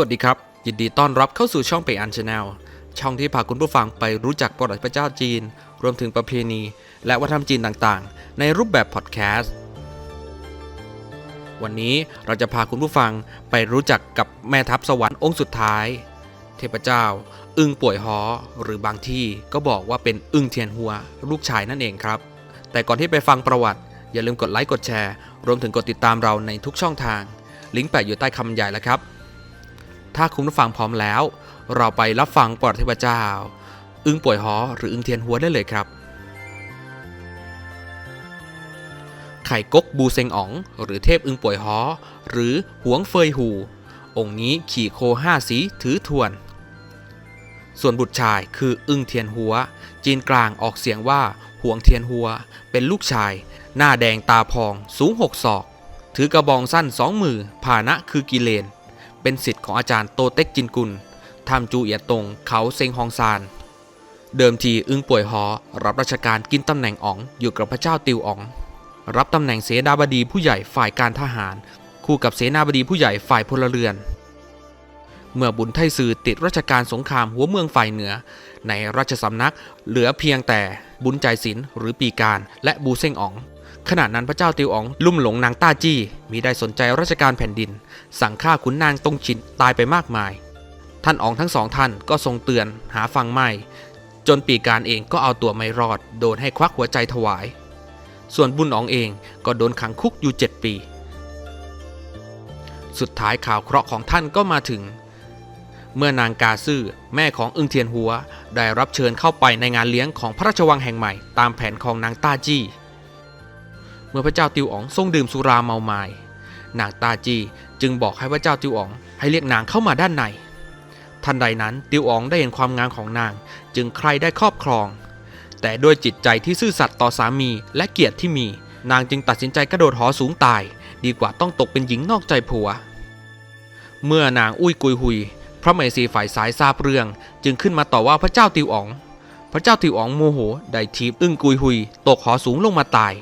วัสดีครับ ยินดีต้อนรับเข้าสู่ช่องเปอันชาแนลช่องที่พาคุณผู้ฟังไปรู้จักประวัติพระเจ้าจีน รวมถึงประเพณี และวัฒนธรรมจีนต่างๆ ในรูปแบบพอดแคสต์วันนี้เราจะพาคุณผู้ฟังไปรู้จักกับแม่ทัพสวรรค์องค์สุดท้าย เทพเจ้า อึ้งป่วยฮอหรือบางที่ก็บอกว่าเป็นอึ้งเทียนหัว ลูกชายนั่นเองครับ แต่ก่อนที่ไปฟังประวัติ อย่าลืมกดไลค์กดแชร์ รวมถึงกดติดตามเราในทุกช่องทาง ลิงก์แปะอยู่ใต้คำบรรยายแล้วครับ ถ้าคุณผู้ฟังพร้อมแล้ว เราไปรับฟังปอดเทพเจ้า อึ้งป่วยฮอหรืออึ้งเทียนหัวได้เลยครับ ไข่กกบูเซงอ๋อง หรือเทพอึ้งป่วยฮอหรือหวงเฟยหู องค์นี้ขี่โคห้าสีถือทวน ส่วนบุตรชายคืออึ้งเทียนหัว จีนกลางออกเสียงว่าหวงเทียนหัว เป็นลูกชาย หน้าแดงตาพองสูงหกศอก ถือกระบองสั้นสองมือผานะคือกิเลน เป็นสิทธิ์ของอาจารย์โตเต็กจินกุลทำจูเอียตงเขาเซงฮองซาน เดิมทีอึ้งป่วยฮอรับราชการกินตำแหน่งอ๋องอยู่กับพระเจ้าติวอ๋อง รับตำแหน่งเสนาบดีผู้ใหญ่ฝ่ายการทหาร คู่กับเสนาบดีผู้ใหญ่ฝ่ายพลเรือน เมื่อบุญไทซือติดราชการสงครามหัวเมืองฝ่ายเหนือ ในราชสำนักเหลือเพียงแต่บุญใจศิลหรือปีการและบูเซ่งอ๋อง ขณะนั้นพระเจ้าติวอ๋องลุ่มหลงนางต้าจี้มีได้สนใจราชการแผ่นดิน สั่งฆ่าขุนนางตงชินตายไปมากมาย ท่านอ๋องทั้งสองท่านก็ทรงเตือนหาฟังไม่ จนปีการเองก็เอาตัวไม่รอด โดนให้ควักหัวใจถวาย ส่วนบุญอ๋องเองก็โดนขังคุกอยู่7ปี สุดท้ายข่าวเคราะห์ของท่านก็มาถึง เมื่อนางกาซื่อแม่ของอึงเทียนหัวได้รับเชิญเข้าไปในงานเลี้ยงของพระราชวังแห่งใหม่ ตามแผนของนางต้าจี้ เมื่อพระเจ้าติวอ๋องทรงดื่มสุราเมาไมา้นางตาจีจึงบอกให้พระเจ้าติวอ๋องให้เรียกนางเข้ามาด้านใน ทันใดนั้นติวอ๋องได้เห็นความงามของนาง จึงใครได้ครอบครอง แต่ด้วยจิตใจที่ซื่อสัตย์ต่อสามีและเกียรติที่มี นางจึงตัดสินใจกระโดดหอสูงตาย ดีกว่าต้องตกเป็นหญิงนอกใจผัว เมื่อนางอุ้ยกุยหุย พระเมสีฝ่ายสายทราบเรื่อง จึงขึ้นมาต่อว่าพระเจ้าติวอ๋อง พระเจ้าติวอ๋องโมโหได้ทีบอึ้งกุยหุย ตกหอสูงลงมาตาย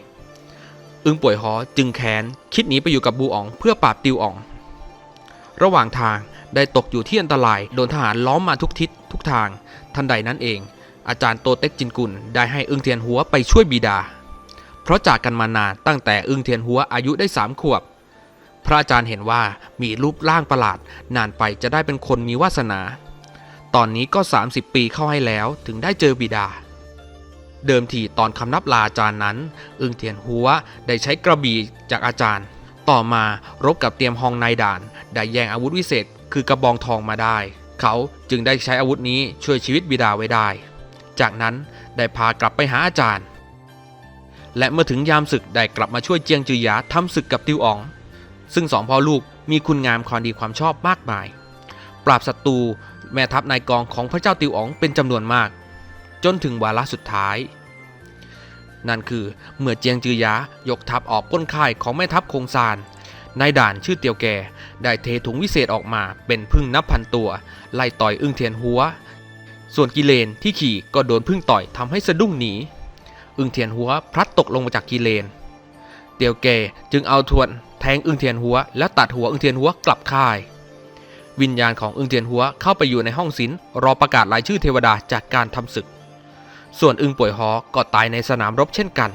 อึ้งป่วยหอจึงแค้นคิดหนีไปอยู่กับบูอ๋องเพื่อปราบติวอ๋อง ระหว่างทางได้ตกอยู่ที่อันตรายโดนทหารล้อมมาทุกทิศทุกทาง ทันใดนั้นเอง อาจารย์โตเต็กจินกุลได้ให้อึ้งเทียนหัวไปช่วยบิดา เพราะจากกันมานานตั้งแต่อึ้งเทียนหัวอายุได้สามขวบ พระอาจารย์เห็นว่ามีรูปร่างประหลาด นานไปจะได้เป็นคนมีวาสนา ตอนนี้ก็ 30 ปีเข้าให้แล้วถึงได้เจอบิดา เดิมทีตอนคำนับลาอาจารย์นั้น อึ้งเทียนหัวได้ใช้กระบี่จากอาจารย์ ต่อมารบกับเตรียมฮองนายด่าน ได้แย่งอาวุธวิเศษ คือกระบองทองมาได้ เขาจึงได้ใช้อาวุธนี้ช่วยชีวิตบิดาไว้ได้ จากนั้นได้พากลับไปหาอาจารย์ และเมื่อถึงยามศึกได้กลับมาช่วยเจียงจือหยาทำศึกกับติวอ๋อง ซึ่งสองพ่อลูกมีคุณงามความดีความชอบมากมาย ปราบศัตรูแม่ทัพนายกองของพระเจ้าติวอ๋องเป็นจำนวนมาก จนถึงวาระสุดท้าย นั่นคือเมื่อเจียงจือยายกทัพออกก้นค่ายของแม่ทัพคงซานนายด่านชื่อเตียวแก่ได้เทถุงวิเศษออกมาเป็นพึ่งนับพันตัว ไล่ต่อยอึ้งเทียนหัว ส่วนกิเลนที่ขี่ก็โดนพึ่งต่อยทำให้สะดุ้งหนี อึ้งเทียนหัวพลัดตกลงมาจากกิเลน เตียวแก่จึงเอาทวนแทงอึ้งเทียนหัว แล้วตัดหัวอึ้งเทียนหัวกลับค่าย วิญญาณของอึ้งเทียนหัวเข้าไปอยู่ในห้องศิลรอประกาศรายชื่อเทวดาจากการทำศึก ส่วนอึงป่วยฮอก็ตายในสนามรบเช่นกัน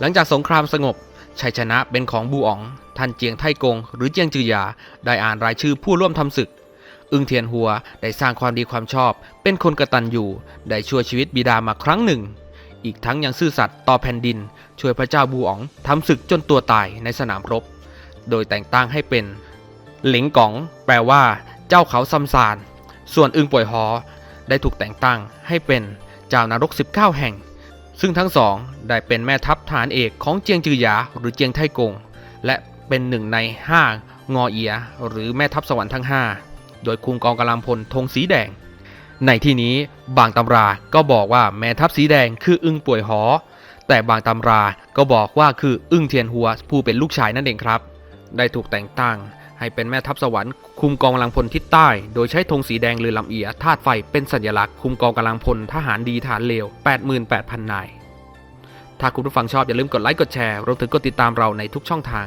หลังจากสงครามสงบ ชัยชนะเป็นของบูอ๋อง ท่านเจียงไทกง หรือเจียงจือยา ได้อ่านรายชื่อผู้ร่วมทำศึก อึงเทียนหัวได้สร้างความดีความชอบ เป็นคนกระตัญญูได้ช่วยชีวิตบิดามาครั้งหนึ่ง อีกทั้งยังซื่อสัตย์ต่อแผ่นดิน ช่วยพระเจ้าบูอ๋องทำศึกจนตัวตายในสนามรบ โดยแต่งตั้งให้เป็น หลิงกอง แปลว่า เจ้าเขาซัมซาน ส่วนอึงป่วยฮอ ได้ถูกแต่งตั้งให้เป็นเจ้านรก 19 แห่ง ซึ่งทั้งสองได้เป็นแม่ทัพฐานเอกของเจียงจือหยาหรือเจียงไทกง และเป็นหนึ่งในห้างอเอีย หรือแม่ทัพสวรรค์ทั้ง 5 โดยคุมกองกำลังพลธงสีแดง ในที่นี้บางตำราก็บอกว่าแม่ทัพสีแดงคืออึงป่วยหอ แต่บางตำราก็บอกว่าคืออึ้งเทียนหัวผู้เป็นลูกชายนั่นเองครับ ได้ถูกแต่งตั้ง ให้เป็นแม่ทัพสวรรค์คุมกองกำลังพลทิศใต้ โดยใช้ธงสีแดงหรือลำเอียธาตุไฟเป็นสัญลักษณ์คุมกองกำลังพลทหารดีฐานเลว 88,000 นาย ถ้าคุณผู้ฟังชอบอย่าลืมกดไลค์กดแชร์รวมถึงกดติดตามเราในทุกช่องทาง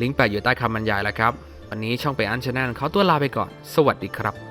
ลิงก์แปะอยู่ใต้คำบรรยายแล้วครับ วันนี้ช่องไปอันชาแนลเขาตัวลาไปก่อน สวัสดีครับ